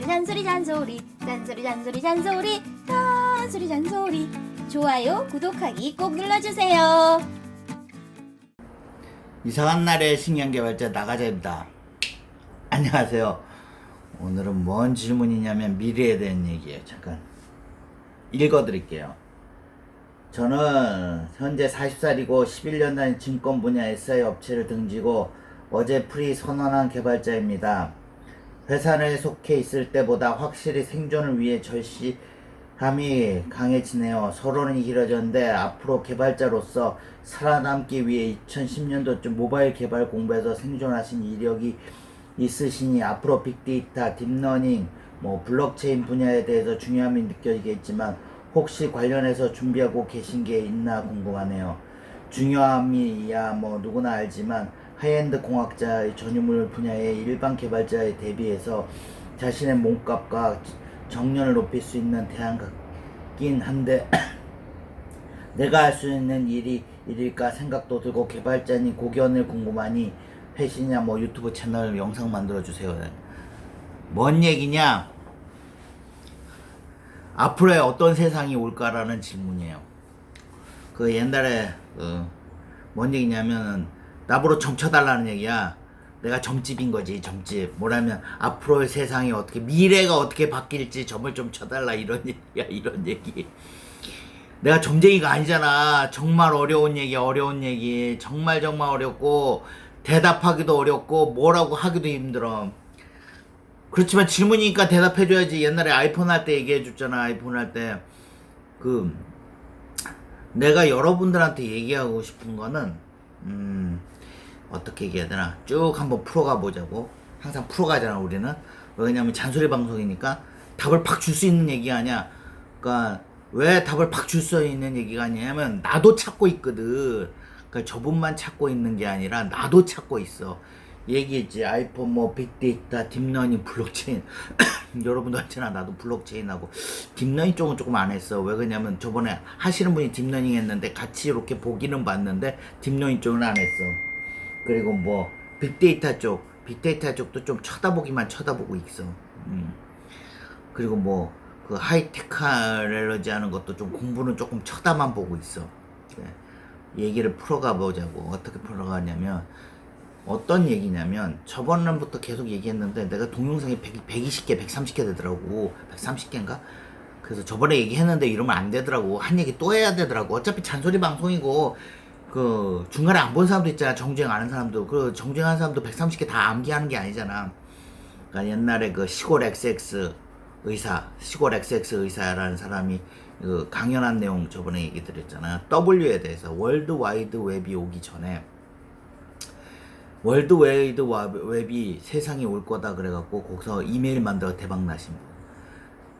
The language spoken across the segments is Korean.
잔소리 잔소리 잔소리 잔소리 잔소리 잔소리 잔소리 좋아요 구독하기 꼭 눌러주세요 이상한 날의 신경개발자 나가자입니다. 안녕하세요. 오늘은 뭔 질문이냐면 미래에 대한 얘기예요. 잠깐 읽어드릴게요. 저는 현재 40살이고 11년 단 증권 분야 SI 업체를 등지고 어제 프리 선언한 개발자입니다. 회사 내에 속해 있을 때보다 확실히 생존을 위해 절실함이 강해지네요. 서론이 길어졌는데 앞으로 개발자로서 살아남기 위해 2010년도쯤 모바일 개발 공부에서 생존하신 이력이 있으시니 앞으로 빅데이터, 딥러닝, 뭐 블록체인 분야에 대해서 중요함이 느껴지겠지만 혹시 관련해서 준비하고 계신 게 있나 궁금하네요. 중요함이야 뭐 누구나 알지만 하이엔드 공학자의 전유물 분야의 일반 개발자에 대비해서 자신의 몸값과 정년을 높일 수 있는 대안이긴 한데 내가 할 수 있는 일이 일일까 생각도 들고 개발자니 고견을 궁금하니 회시냐 뭐 유튜브 채널 영상 만들어 주세요. 뭔 얘기냐? 앞으로의 어떤 세상이 올까라는 질문이에요. 그 옛날에 그 뭔 얘기냐면은 나보러 점 쳐달라는 얘기야. 내가 점집인 거지 점집. 뭐라면 앞으로의 세상이 어떻게 미래가 어떻게 바뀔지 점을 좀 쳐달라 이런 얘기야 이런 얘기. 내가 점쟁이가 아니잖아. 정말 어려운 얘기, 어려운 얘기. 정말 정말 어렵고, 대답하기도 어렵고, 뭐라고 하기도 힘들어. 그렇지만 질문이니까 대답해줘야지. 옛날에 아이폰 할 때 얘기해줬잖아. 아이폰 할 때. 그, 내가 여러분들한테 얘기하고 싶은 거는, 음, 어떻게 얘기해야 되나. 쭉 한번 풀어가 보자고. 항상 풀어가잖아, 우리는. 왜냐면 잔소리 방송이니까 답을 팍 줄 수 있는 얘기가 아니야. 그니까, 왜 답을 팍 줄 수 있는 얘기가 아니냐면 나도 찾고 있거든. 그러니까 저분만 찾고 있는 게 아니라 나도 찾고 있어. 얘기했지 아이폰 뭐 빅데이터 딥러닝 블록체인 여러분도 알잖아 나도 블록체인하고 딥러닝 쪽은 조금 안 했어 왜 그러냐면 저번에 하시는 분이 딥러닝 했는데 같이 이렇게 보기는 봤는데 딥러닝 쪽은 안 했어 그리고 뭐 빅데이터 쪽 빅데이터 쪽도 좀 쳐다보기만 쳐다보고 있어 음. 그리고 뭐 그 하이테크알러지 하는 것도 좀 공부는 조금 쳐다만 보고 있어. 네. 얘기를 풀어가 보자고. 어떻게 풀어가냐면, 어떤 얘기냐면, 저번부터 계속 얘기했는데, 내가 동영상이 100, 120개, 130개 되더라고. 130개인가? 그래서 저번에 얘기했는데 이러면 안 되더라고. 한 얘기 또 해야 되더라고. 어차피 잔소리 방송이고, 그, 중간에 안 본 사람도 있잖아. 정주행 아는 사람도. 그, 정주행하는 사람도 130개 다 암기하는 게 아니잖아. 그러니까 옛날에 그 시골 XX, 의사, 시골 XX 의사라는 사람이 그 강연한 내용 저번에 얘기 드렸잖아. W에 대해서 월드 와이드 웹이 오기 전에 월드 와이드 와- 웹이 세상에 올 거다 그래갖고 거기서 이메일 만들어 대박 나신 분.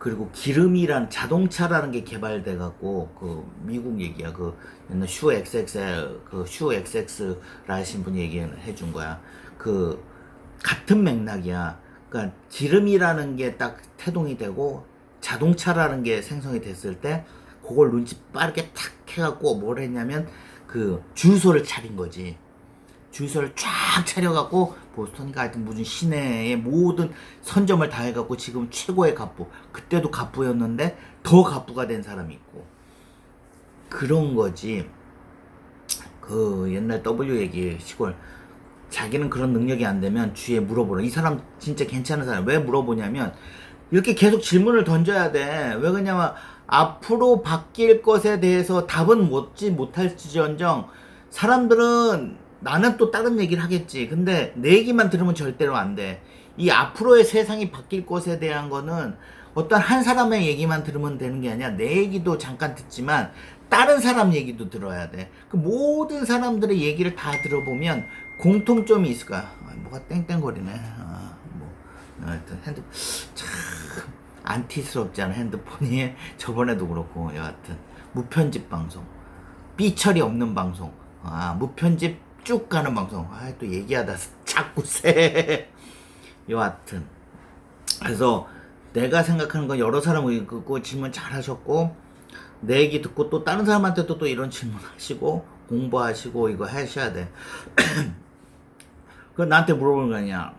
그리고 기름이란 자동차라는 게 개발돼 갖고 그 미국 얘기야. 그 옛날 슈 XX 그슈 XX라 하신 분이 얘기해 준 거야. 그 같은 맥락이야. 그러니까 기름이라는 게 딱 태동이 되고 자동차라는 게 생성이 됐을 때 그걸 눈치 빠르게 탁 해갖고 뭘 했냐면 그 주유소를 차린 거지 주유소를 쫙 차려갖고 보스턴이가 하여튼 무슨 시내의 모든 선점을 다 해갖고 지금 최고의 갑부 그때도 갑부였는데 더 갑부가 된 사람이 있고 그런 거지 그 옛날 W 얘기 시골 자기는 그런 능력이 안 되면 주위에 물어보라. 이 사람 진짜 괜찮은 사람. 왜 물어보냐면 이렇게 계속 질문을 던져야 돼. 왜 그러냐면 앞으로 바뀔 것에 대해서 답은 못지 못할지언정 사람들은 나는 또 다른 얘기를 하겠지. 근데 내 얘기만 들으면 절대로 안 돼. 이 앞으로의 세상이 바뀔 것에 대한 거는 어떤 한 사람의 얘기만 들으면 되는 게 아니라 내 얘기도 잠깐 듣지만 다른 사람 얘기도 들어야 돼. 그 모든 사람들의 얘기를 다 들어보면 공통점이 있을 거야. 아, 뭐가 땡땡거리네. 아, 뭐. 하여튼 핸드 참 안티스럽지 않은 핸드폰이 저번에도 그렇고 여하튼 무편집 방송 삐처리 없는 방송 아 무편집 쭉 가는 방송 아 또 얘기하다 자꾸 세 여하튼 그래서 내가 생각하는 건 여러 사람을 듣고 질문 잘 하셨고 내 얘기 듣고 또 다른 사람한테도 또 이런 질문 하시고 공부하시고 이거 하셔야 돼. 그 나한테 물어보는 거 아니야.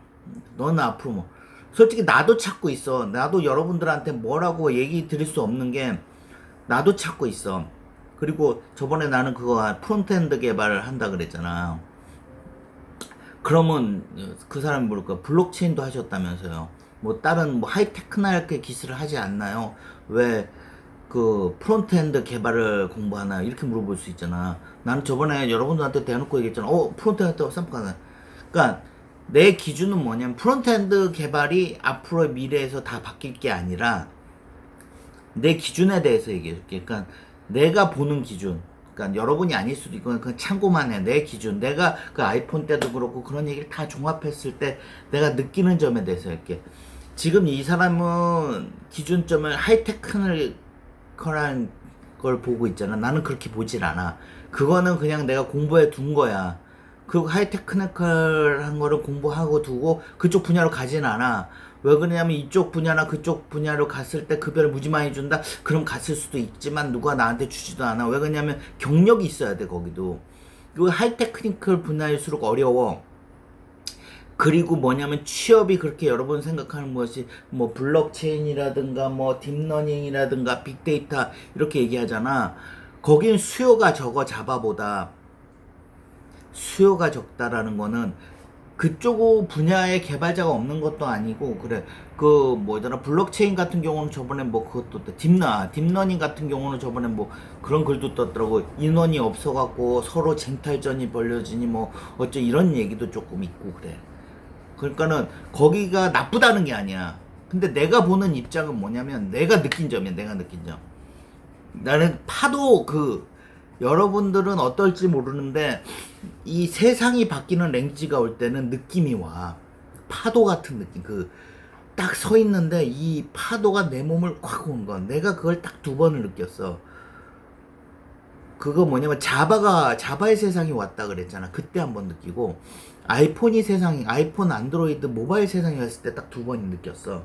너는 앞으로 뭐 솔직히 나도 찾고 있어. 나도 여러분들한테 뭐라고 얘기 드릴 수 없는 게 나도 찾고 있어. 그리고 저번에 나는 그거 프론트엔드 개발을 한다 그랬잖아. 그러면 그 사람이 뭘까? 블록체인도 하셨다면서요. 뭐 다른 뭐 하이테크나게 기술을 하지 않나요? 왜 그 프론트엔드 개발을 공부하나 이렇게 물어볼 수 있잖아. 나는 저번에 여러분들한테 대놓고 얘기했잖아. 어 프론트엔드 쌈가나. 그러니까 내 기준은 뭐냐면 프론트엔드 개발이 앞으로의 미래에서 다 바뀔 게 아니라 내 기준에 대해서 얘기해줄게. 그러니까 내가 보는 기준. 그러니까 여러분이 아닐 수도 있고 그냥 참고만 해. 내 기준. 내가 그 아이폰 때도 그렇고 그런 얘기를 다 종합했을 때 내가 느끼는 점에 대해서 이렇게. 지금 이 사람은 기준점을 하이테크를 컬한 걸 보고 있잖아. 나는 그렇게 보질 않아. 그거는 그냥 내가 공부해 둔 거야. 그 하이테크니컬한 거를 공부하고 두고 그쪽 분야로 가진 않아. 왜 그러냐면 이쪽 분야나 그쪽 분야로 갔을 때 급여를 무지 많이 준다? 그럼 갔을 수도 있지만 누가 나한테 주지도 않아. 왜 그러냐면 경력이 있어야 돼, 거기도. 그 하이테크니컬 분야일수록 어려워. 그리고 뭐냐면 취업이 그렇게 여러분 생각하는 것이 뭐 블록체인이라든가 뭐 딥러닝이라든가 빅데이터 이렇게 얘기하잖아. 거긴 수요가 적어 자바보다 수요가 적다라는 거는 그쪽 분야의 개발자가 없는 것도 아니고 그래. 그 뭐더라? 블록체인 같은 경우는 저번에 뭐 그것도 또 딥나 딥러닝 같은 경우는 저번에 뭐 그런 글도 떴더라고. 인원이 없어갖고 서로 쟁탈전이 벌려지니 뭐 어째 이런 얘기도 조금 있고 그래. 그러니까는 거기가 나쁘다는 게 아니야. 근데 내가 보는 입장은 뭐냐면 내가 느낀 점이야. 내가 느낀 점. 나는 파도 그 여러분들은 어떨지 모르는데 이 세상이 바뀌는 랭지가 올 때는 느낌이 와 파도 같은 느낌 그 딱 서 있는데 이 파도가 내 몸을 콱온건 내가 그걸 딱 두 번을 느꼈어. 그거 뭐냐면 자바가 자바의 세상이 왔다 그랬잖아. 그때 한 번 느끼고 아이폰이 세상이 아이폰 안드로이드 모바일 세상이 왔을 때 딱 두 번이 느꼈어.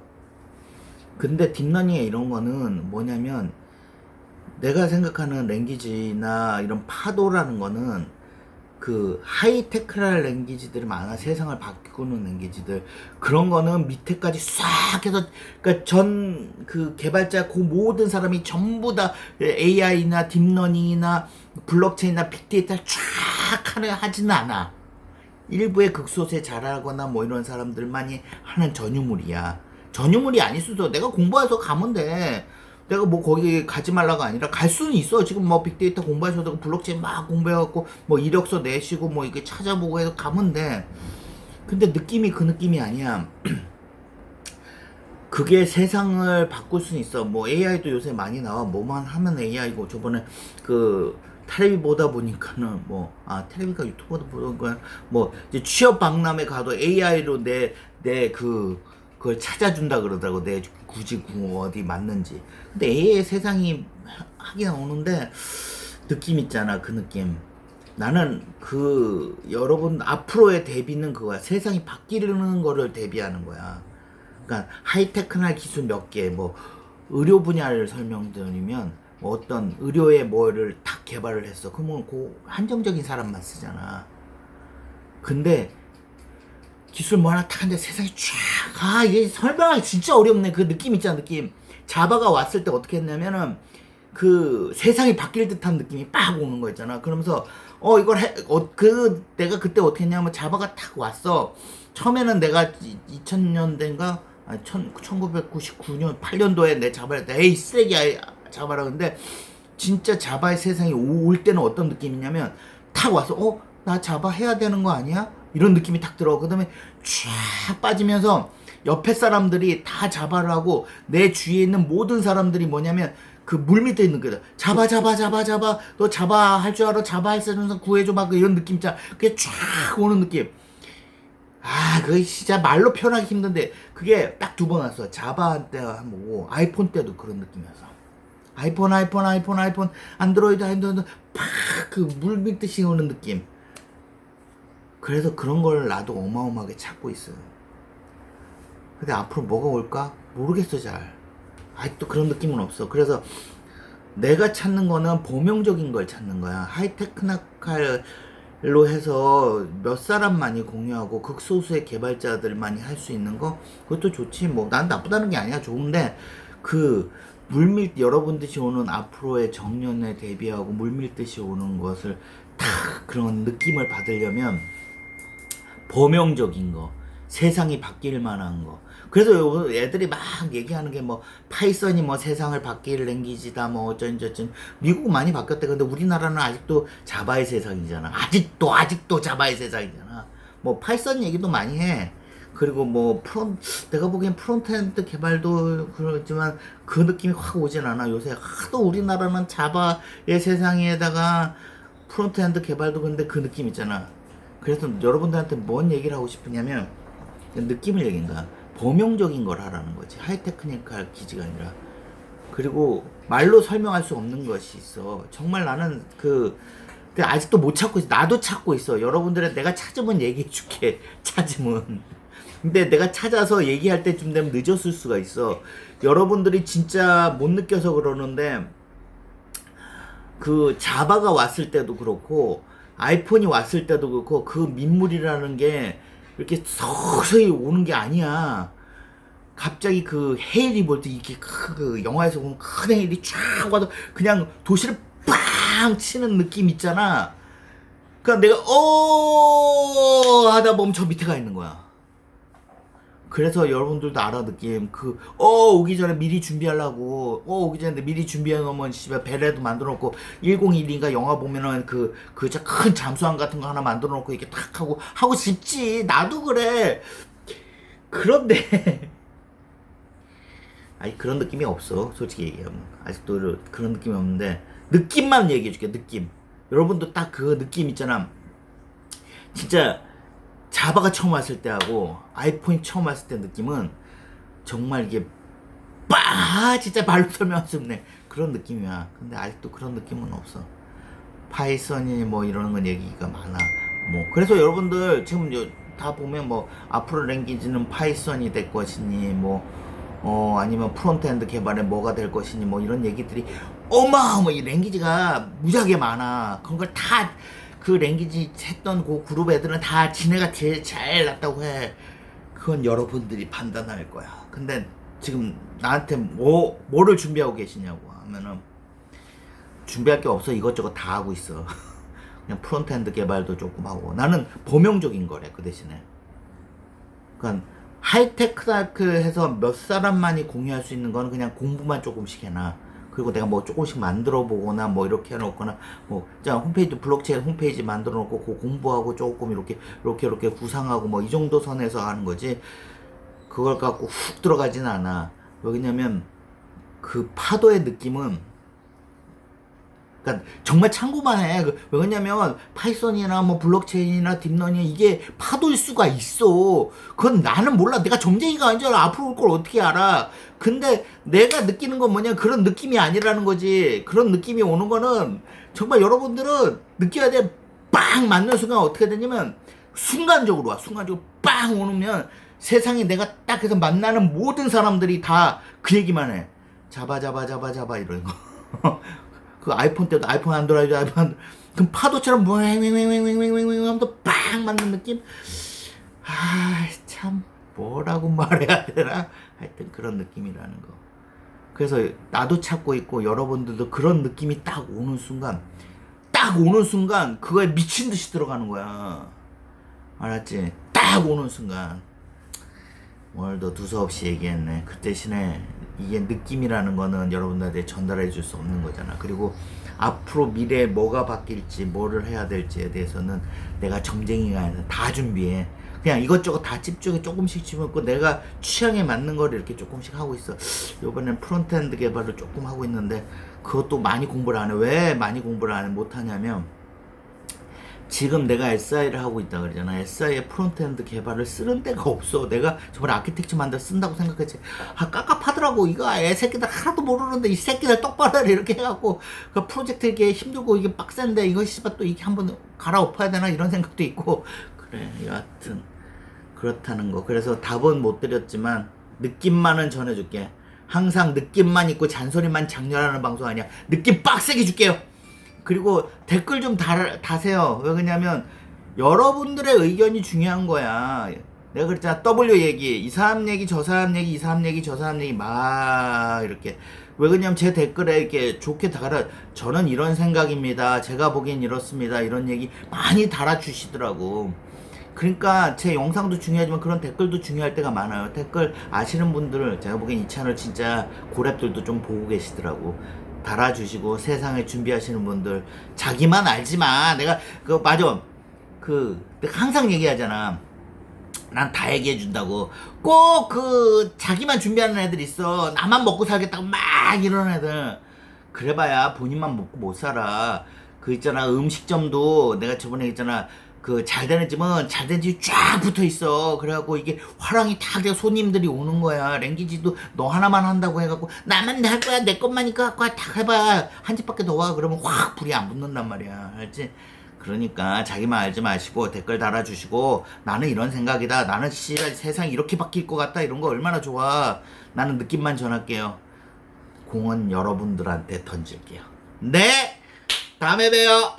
근데 딥러닝에 이런 거는 뭐냐면 내가 생각하는 랭귀지나 이런 파도라는 거는 그 하이테크랄 랭귀지들이 많아 세상을 바꾸는 랭귀지들. 그런 거는 밑에까지 싹 해서 그러니까 전 그 개발자 그 모든 사람이 전부 다 AI나 딥러닝이나 블록체인이나 빅데이터를 쫙 하는 하지는 않아. 일부의 극소수에 잘하거나 뭐 이런 사람들만이 하는 전유물이야. 전유물이 아닐 수도 내가 공부해서 가면 돼 내가 뭐 거기 가지 말라가 아니라 갈 수는 있어. 지금 뭐 빅데이터 공부하셔도 블록체인 막 공부해갖고 뭐 이력서 내시고 뭐 이게 찾아보고 해서 가면 돼. 근데 느낌이 그 느낌이 아니야. 그게 세상을 바꿀 수는 있어. 뭐 AI도 요새 많이 나와. 뭐만 하면 AI고 저번에 그 테레비 보다 보니까는 뭐아 테레비가 유튜버도 보던 거뭐 이제 취업 박람회 가도 AI로 내 내그 그걸 찾아준다 그러더라고. 내 굳이 구 어디 맞는지. 근데 AI 세상이 하- 하긴 오는데 느낌 있잖아 그 느낌. 나는 그 여러분 앞으로의 대비는 그거야. 세상이 바뀌는 거를 대비하는 거야. 그러니까 하이테크나 기술 몇 개 뭐 의료 분야를 설명드리면 뭐 어떤 의료에 뭐를 딱 개발을 했어. 그러면 그 한정적인 사람만 쓰잖아. 근데 기술 뭐 하나 탁 하는데 세상이 쫙 아 이게 설명하기 진짜 어렵네. 그 느낌 있잖아 느낌. 자바가 왔을 때 어떻게 했냐면은 그 세상이 바뀔 듯한 느낌이 빡 오는 거 있잖아. 그러면서 어 이걸 해, 어, 그 내가 그때 어떻게 했냐면 자바가 탁 왔어. 처음에는 내가 2000년대인가? 아니 1999년 8년도에 내 자바를 때 에이 쓰레기야 자바라 근데 진짜 자바의 세상이 오- 올 때는 어떤 느낌이냐면 탁 와서 어 나 자바 해야 되는 거 아니야? 이런 느낌이 탁 들어. 그 다음에 쫙 빠지면서 옆에 사람들이 다 자바를 하고 내 주위에 있는 모든 사람들이 뭐냐면 그 물 밑에 있는 거다. 잡아 잡아 잡아 잡아 너 잡아 할 줄 알아 잡아 할수 있는 구해줘 막 이런 느낌 있잖아. 그게 쫙 오는 느낌. 아, 그게 진짜 말로 표현하기 힘든데 그게 딱 두 번 왔어. 자바 때한번 오고 아이폰 때도 그런 느낌이었어. 아이폰 아이폰 아이폰 아이폰 안드로이드 안드로이드 팍그 물 밑듯이 오는 느낌. 그래서 그런 걸 나도 어마어마하게 찾고 있어요. 근데 앞으로 뭐가 올까? 모르겠어 잘. 아직도 그런 느낌은 없어. 그래서 내가 찾는 거는 범용적인 걸 찾는 거야. 하이테크나칼 로 해서 몇 사람만이 공유하고 극소수의 개발자들만이 할 수 있는 거 그것도 좋지 뭐 난 나쁘다는 게 아니야 좋은데 그 물밀 여러분들이 오는 앞으로의 정년에 대비하고 물밀듯이 오는 것을 다 그런 느낌을 받으려면 범용적인 거 세상이 바뀔 만한 거. 그래서 요 애들이 막 얘기하는 게 뭐 파이썬이 뭐 세상을 바뀔 랭귀지다 뭐 어쩐 저쩐 미국 많이 바뀌었대. 근데 우리나라는 아직도 자바의 세상이잖아. 아직도 아직도 자바의 세상이잖아. 뭐 파이썬 얘기도 많이 해. 그리고 뭐 프론 내가 보기엔 프론트엔드 개발도 그렇지만 그 느낌이 확 오진 않아. 요새 하도 우리나라는 자바의 세상에다가 프론트엔드 개발도 근데 그 느낌 있잖아 그래서 여러분들한테 뭔 얘기를 하고 싶으냐면 느낌을 얘기인 거야. 범용적인 걸 하라는 거지. 하이테크니컬 기지가 아니라. 그리고 말로 설명할 수 없는 것이 있어. 정말 나는 그 근데 아직도 못 찾고 있어. 나도 찾고 있어. 여러분들은 내가 찾으면 얘기해 줄게. 찾으면. 근데 내가 찾아서 얘기할 때쯤 되면 늦었을 수가 있어. 여러분들이 진짜 못 느껴서 그러는데 그 자바가 왔을 때도 그렇고 아이폰이 왔을 때도 그렇고 그 민물이라는 게 이렇게 서서히 오는 게 아니야. 갑자기 그 헤일이 볼 때 이렇게 크- 그 영화에서 보면 큰 헤일이 쫙 와도 그냥 도시를 빵 치는 느낌 있잖아. 그러니까 내가 어 하다 보면 저 밑에 가 있는 거야. 그래서 여러분들도 알아 느낌 그 어 오기 전에 미리 준비하려고 어 오기 전에 미리 준비해 놓으면 집에 베레도 만들어 놓고 1012인가 영화 보면은 그그 큰 잠수함 같은 거 하나 만들어 놓고 이렇게 탁 하고 하고 싶지. 나도 그래. 그런데 아니 그런 느낌이 없어. 솔직히 얘기하면. 아직도 그런 느낌이 없는데 느낌만 얘기해 줄게 느낌. 여러분도 딱 그 느낌 있잖아. 진짜 자바가 처음 왔을 때하고 아이폰이 처음 왔을 때 느낌은 정말 이게 빠 진짜 말로 설명할 수 없네. 그런 느낌이야. 근데 아직도 그런 느낌은 없어. 파이썬이 뭐 이런 건 얘기가 많아. 뭐 그래서 여러분들 지금 요- 다 보면 뭐 앞으로 랭귀지는 파이썬이 될 것이니 뭐 어, 아니면 프론트엔드 개발에 뭐가 될 것이니 뭐 이런 얘기들이 어마어마 이 랭귀지가 무지하게 많아. 그런 걸다 그 랭귀지 했던 그 그룹 애들은 다 지네가 제일 잘 났다고 해. 그건 여러분들이 판단할 거야. 근데 지금 나한테 뭐 뭐를 준비하고 계시냐고 하면은 준비할 게 없어. 이것저것 다 하고 있어. 그냥 프론트엔드 개발도 조금 하고. 나는 범용적인 거래 그 대신에. 그러니까 하이테크 다크 해서 몇 사람만이 공유할 수 있는 거는 그냥 공부만 조금씩 해놔. 그리고 내가 뭐 조금씩 만들어 보거나 뭐 이렇게 해 놓거나 뭐, 자, 홈페이지, 블록체인 홈페이지 만들어 놓고 그 공부하고 조금 이렇게, 이렇게, 이렇게 구상하고 뭐 이 정도 선에서 하는 거지. 그걸 갖고 훅 들어가진 않아. 왜냐면 그 파도의 느낌은 그러니까 정말 참고만 해. 그- 왜냐면 파이썬이나 뭐 블록체인이나 딥러닝 이게 파도일 수가 있어. 그건 나는 몰라. 내가 점쟁이가 아니잖아. 앞으로 올 걸 어떻게 알아? 근데 내가 느끼는 건 뭐냐 그런 느낌이 아니라는 거지. 그런 느낌이 오는 거는 정말 여러분들은 느껴야 돼. 빵 맞는 순간 어떻게 되냐면 순간적으로 와. 순간적으로 빵 오면 세상에 내가 딱 해서 만나는 모든 사람들이 다 그 얘기만 해. 잡아 잡아 잡아 잡아 이러는 거. 그 아이폰 때도 아이폰 안드로이드 아이폰 그 파도처럼 왱왱왱왱왱왱왱 하면서 빵 맞는 느낌? 아 참 뭐라고 말해야 되나? 하여튼 그런 느낌이라는 거. 그래서 나도 찾고 있고 여러분들도 그런 느낌이 딱 오는 순간 딱 오는 순간 그거에 미친 듯이 들어가는 거야. 알았지? 딱 오는 순간. 오늘 더 두서없이 얘기했네. 그 대신에 이게 느낌이라는 거는 여러분들한테 전달해 줄 수 없는 거잖아. 그리고 앞으로 미래에 뭐가 바뀔지, 뭐를 해야 될지에 대해서는 내가 점쟁이가 아니라 다 준비해. 그냥 이것저것 다 집중해 조금씩 집어먹고 내가 취향에 맞는 거를 이렇게 조금씩 하고 있어. 요번엔 프론트엔드 개발을 조금 하고 있는데 그것도 많이 공부를 안 해. 왜 많이 공부를 안 해? 못하냐면 지금 내가 SI를 하고 있다 그러잖아. SI의 프론트엔드 개발을 쓰는 데가 없어. 내가 저번에 아키텍처 만들 쓴다고 생각했지. 아, 깝깝하더라고. 이거 애 새끼들 하나도 모르는데 이 새끼들 똑바로 해. 이렇게 해갖고 그 프로젝트 이게 힘들고 이게 빡센데 이거 씨발 또 이게 한번 갈아엎어야 되나 이런 생각도 있고 그래. 여하튼 그렇다는 거. 그래서 답은 못 드렸지만 느낌만은 전해줄게. 항상 느낌만 있고 잔소리만 장렬하는 방송 아니야. 느낌 빡세게 줄게요. 그리고 댓글 좀 달, 다세요. 왜 그러냐면 여러분들의 의견이 중요한 거야. 내가 그랬잖아. W 얘기, 이 사람 얘기, 저 사람 얘기, 이 사람 얘기, 저 사람 얘기 막 이렇게. 왜 그러냐면 제 댓글에 이렇게 좋게 달아 저는 이런 생각입니다. 제가 보기엔 이렇습니다. 이런 얘기 많이 달아주시더라고. 그러니까 제 영상도 중요하지만 그런 댓글도 중요할 때가 많아요. 댓글 아시는 분들 제가 보기엔 이 채널 진짜 고랩들도 좀 보고 계시더라고. 달아주시고 세상에 준비하시는 분들 자기만 알지만 내가 그 맞아 그 항상 얘기하잖아. 난 다 얘기해 준다고. 꼭 그 자기만 준비하는 애들 있어. 나만 먹고 살겠다고 막 이러는 애들. 그래봐야 본인만 먹고 못 살아. 그 있잖아 음식점도 내가 저번에 있잖아 그 잘 되는 집은 잘된 집이 쫙 붙어 있어. 그래갖고 이게 화랑이 다 돼서 손님들이 오는 거야. 랭기지도 너 하나만 한다고 해갖고 나만 할 거야 내 것만 이거 갖고 다 해봐 한 집밖에 더 와. 그러면 확 불이 안 붙는단 말이야. 알지? 그러니까 자기만 알지 마시고 댓글 달아주시고 나는 이런 생각이다. 나는 씨발 세상이 이렇게 바뀔 것 같다. 이런 거 얼마나 좋아. 나는 느낌만 전할게요. 공은 여러분들한테 던질게요. 네. 다음에 봬요.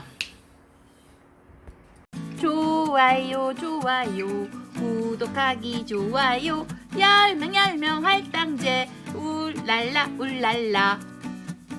좋아요 좋아요. 구독하기 좋아요. 열명 열명 할당제. 울랄라 울랄라